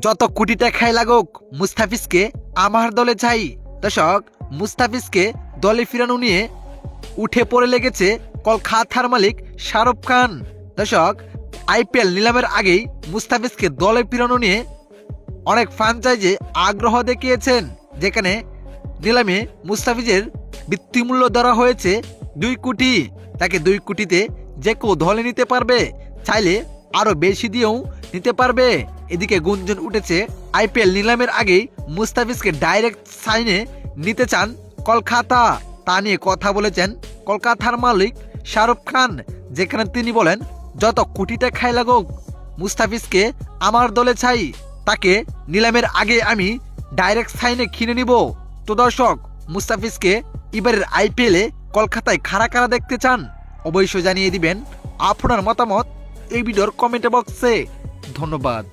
যত কোটি টাকাই লাগুক, মুস্তাফিজকে আমার দলে চাই। দর্শক, মুস্তাফিজকে দলে ফিরানো নিয়ে উঠে পড়ে লেগেছে কলকাতার মালিক শাহরুখ খান। দর্শক, আইপিএল নিলামের আগেই মুস্তাফিজকে দলে ফিরানো নিয়ে অনেক ফ্রাঞ্চাইজে আগ্রহ দেখিয়েছেন, যেখানে নিলামে মুস্তাফিজের বৃত্তিমূল্য ধরা হয়েছে দুই কোটি। তাকে দুই কোটিতে যে কেউ দলে নিতে পারবে, চাইলে আরও বেশি দিয়েও নিতে পারবে। এদিকে গুঞ্জন উঠেছে। আইপিএল নিলামের আগেই মুস্তাফিজকে ডাইরেক্ট সাইনে নিতে চান কলকাতা। তা নিয়ে কথা বলেছেন কলকাতার মালিক শাহরুখ খান, যেখানে তিনি বলেন, যত কোটি খাই লাগুক, মুস্তাফিজকে আমার দলে চাই। তাকে নিলামের আগে আমি ডাইরেক্ট সাইনে কিনে নিব। তো দর্শক, মুস্তাফিজকে এবারের আইপিএলে কলকাতায় খাড়া খাড়া দেখতে চান? অবশ্যই জানিয়ে দিবেন আপনার মতামত এই ভিডিওর কমেন্ট বক্সে। ধন্যবাদ।